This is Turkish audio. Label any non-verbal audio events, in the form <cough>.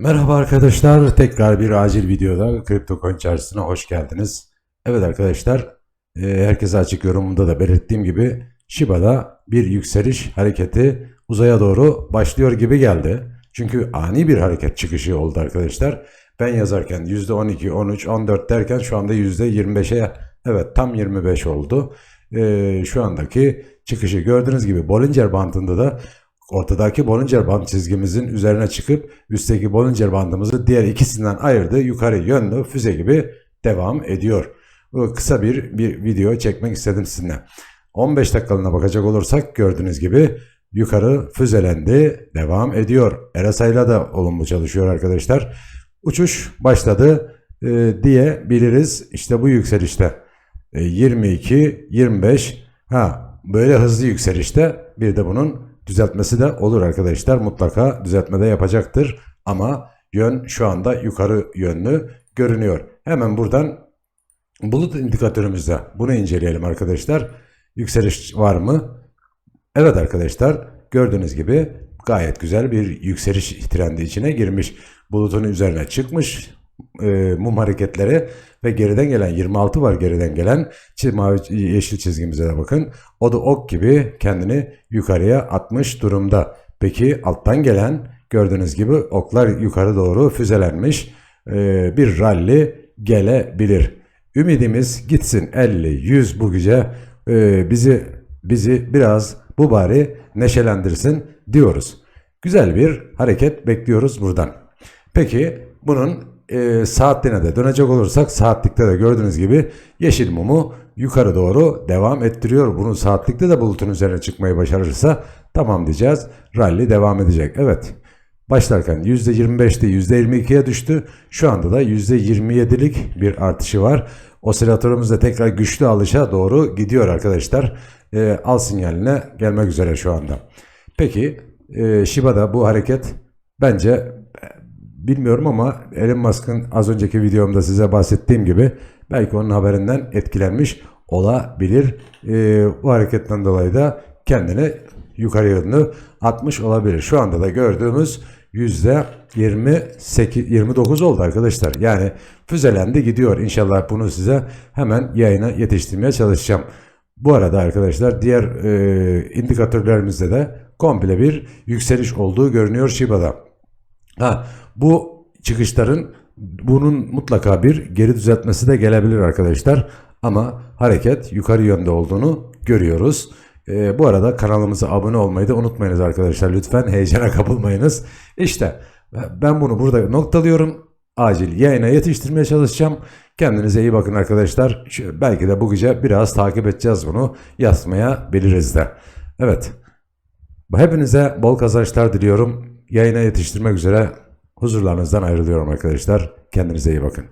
Merhaba arkadaşlar. Tekrar bir acil videoda Kripto Coin Çarşısı'na hoş geldiniz. Evet arkadaşlar, e, herkese açık yorumumda da belirttiğim gibi Shiba'da bir yükseliş hareketi uzaya doğru başlıyor gibi geldi. Çünkü ani bir hareket çıkışı oldu arkadaşlar. Ben yazarken %12, 13, 14 derken şu anda %25'e evet tam 25 oldu. E, şu andaki çıkışı gördüğünüz gibi Bollinger Bandı'nda da ortadaki Bollinger Band çizgimizin üzerine çıkıp üstteki Bollinger Bandımızı diğer ikisinden ayırdı. Yukarı yönlü füze gibi devam ediyor. Bu kısa bir, bir video çekmek istedim sizinle. 15 dakikalığına bakacak olursak gördüğünüz gibi yukarı füzelendi, devam ediyor. RSI'la da olumlu çalışıyor arkadaşlar. Uçuş başladı e, diyebiliriz. İşte bu yükselişte e, 22, 25 ha böyle hızlı yükselişte bir de bunun düzeltmesi de olur arkadaşlar. Mutlaka düzeltmede yapacaktır. Ama yön şu anda yukarı yönlü görünüyor. Hemen buradan bulut indikatörümüzde bunu inceleyelim arkadaşlar. Yükseliş var mı? Evet arkadaşlar gördüğünüz gibi gayet güzel bir yükseliş trendi içine girmiş. Bulutun üzerine çıkmış e, mum hareketleri ve geriden gelen 26 var geriden gelen mavi yeşil çizgimize de bakın. O da ok gibi kendini yukarıya atmış durumda. Peki alttan gelen gördüğünüz gibi oklar yukarı doğru füzelenmiş e, bir rally gelebilir. Ümidimiz gitsin 50 100 bu gece e, bizi bizi biraz bu bari neşelendirsin diyoruz. Güzel bir hareket bekliyoruz buradan. Peki bunun e, saatliğine de dönecek olursak saatlikte de gördüğünüz gibi yeşil mumu yukarı doğru devam ettiriyor. Bunu saatlikte de bulutun üzerine çıkmayı başarırsa tamam diyeceğiz. Rally devam edecek. Evet. Başlarken %25'ti %22'ye düştü. Şu anda da %27'lik bir artışı var. Osilatörümüz de tekrar güçlü alışa doğru gidiyor arkadaşlar. E, al sinyaline gelmek üzere şu anda. Peki e, Shiba'da bu hareket bence bilmiyorum ama Elon Musk'ın az önceki videomda size bahsettiğim gibi belki onun haberinden etkilenmiş olabilir. E, bu hareketten dolayı da kendini yukarı yönlü atmış olabilir. Şu anda da gördüğümüz yüzde 28 29 oldu arkadaşlar. Yani füzelendi gidiyor. İnşallah bunu size hemen yayına yetiştirmeye çalışacağım. Bu arada arkadaşlar diğer e, indikatörlerimizde de komple bir yükseliş olduğu görünüyor Shiba'da. Ha, bu çıkışların bunun mutlaka bir geri düzeltmesi de gelebilir arkadaşlar. Ama hareket yukarı yönde olduğunu görüyoruz. Ee, bu arada kanalımıza abone olmayı da unutmayınız arkadaşlar. Lütfen heyecana <laughs> kapılmayınız. İşte ben bunu burada noktalıyorum. Acil yayına yetiştirmeye çalışacağım. Kendinize iyi bakın arkadaşlar. Şu, belki de bu gece biraz takip edeceğiz bunu. Yatmayabiliriz de. Evet. Hepinize bol kazançlar diliyorum. Yayına yetiştirmek üzere huzurlarınızdan ayrılıyorum arkadaşlar. Kendinize iyi bakın.